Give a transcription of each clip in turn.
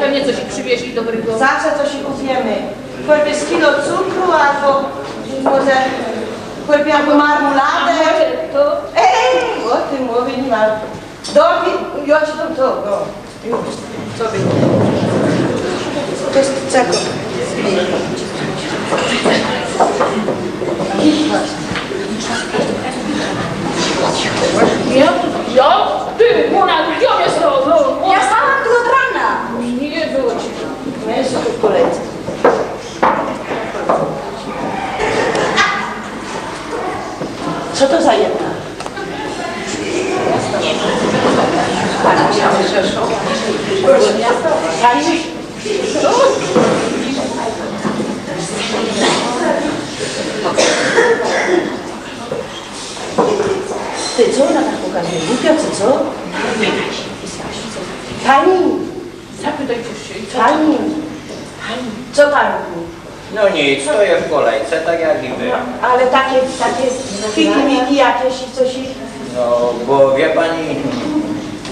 Pewnie, pewnie coś przywieźli dobrego. Zawsze coś uwiemy. Choćby z kilo cukru, albo może choćby albo marmoladę. To Ej, o tym mówię, nie ma. Dobi, ja ci to, to, no. Już. co by? To jest czego? Ja? Ty, Mona, gdzie jest to? No, Ja stałam tu od rana. Nie było ci. Mężczyzn tu w kolejce. Co to za jedna? Pani? Ty, co ona tak pokazuje? Głupia, czy co? Pani, Zapytaj się. Co? pani, co pani? No nic, stoję w kolejce, tak jak i wy. No, ale takie, takie fiki jakieś i coś i... No, bo wie pani,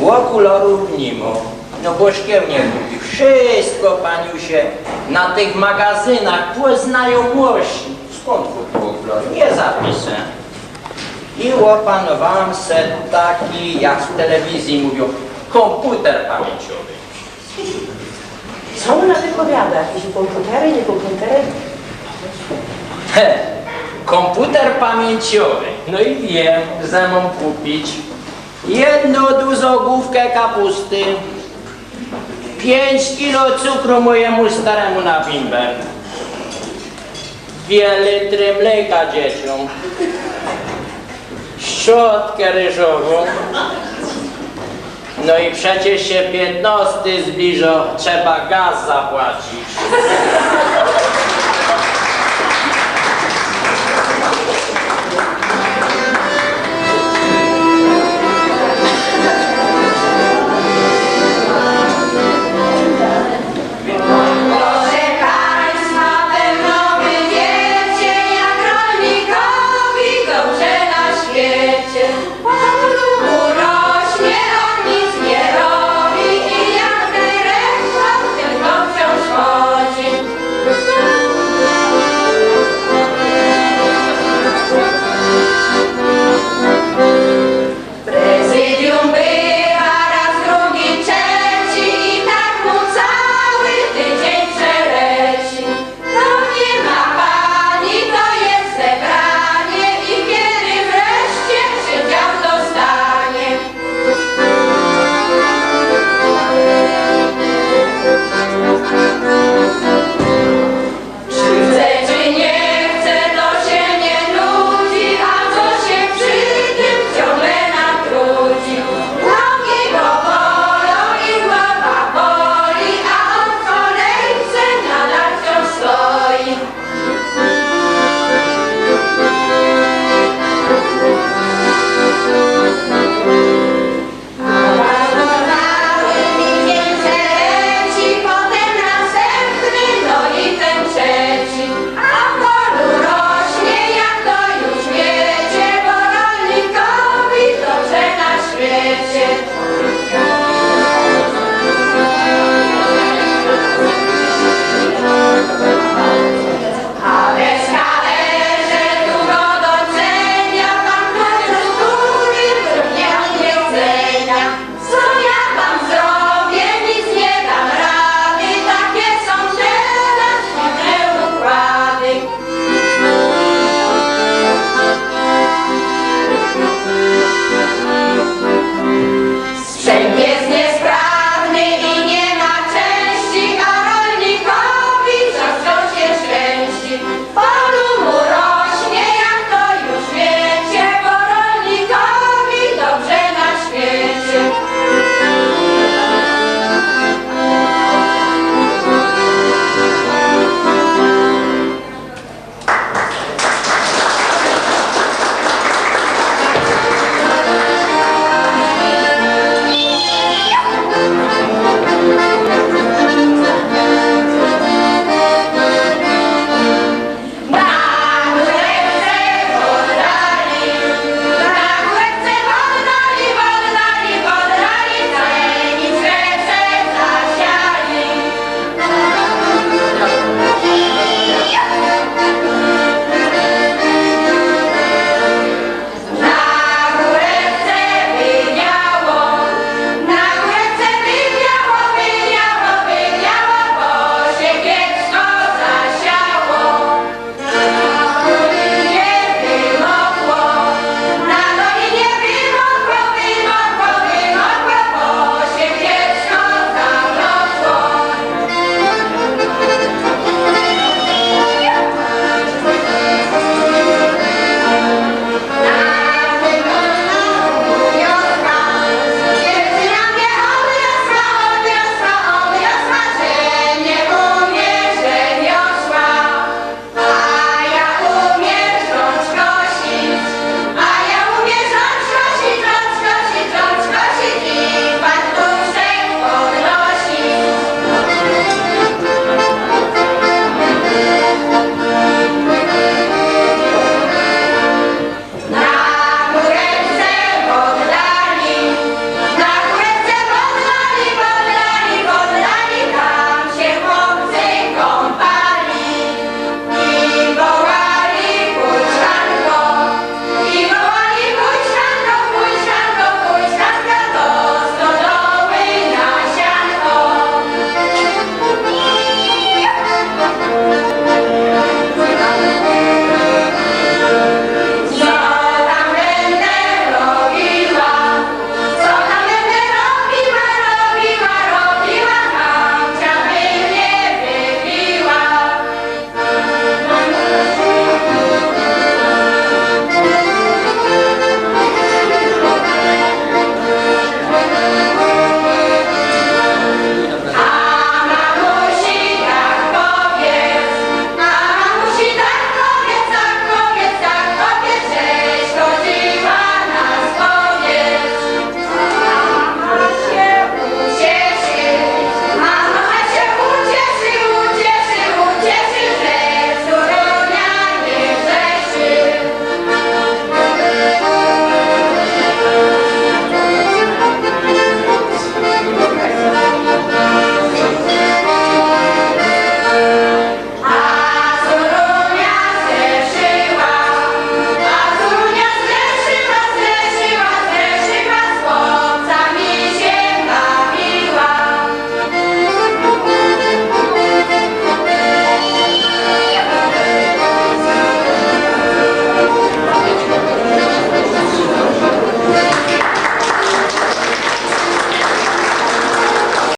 łokulorów nie ma. No bo szkieł nie lubi. Wszystko paniu się na tych magazynach po znajomości. Skąd kupił? Nie zapisę. I opanowałem se taki, jak w telewizji mówią, komputer pamięciowy. Co ona wypowiada? Jakieś komputery, nie komputery? He, komputer pamięciowy. No i wiem, że mam kupić jedną dużą główkę kapusty, 5 kilo cukru mojemu staremu na bimber, dwie litry mleka dzieciom, szczotkę ryżową, no i przecież się 15 zbliża, trzeba gaz zapłacić.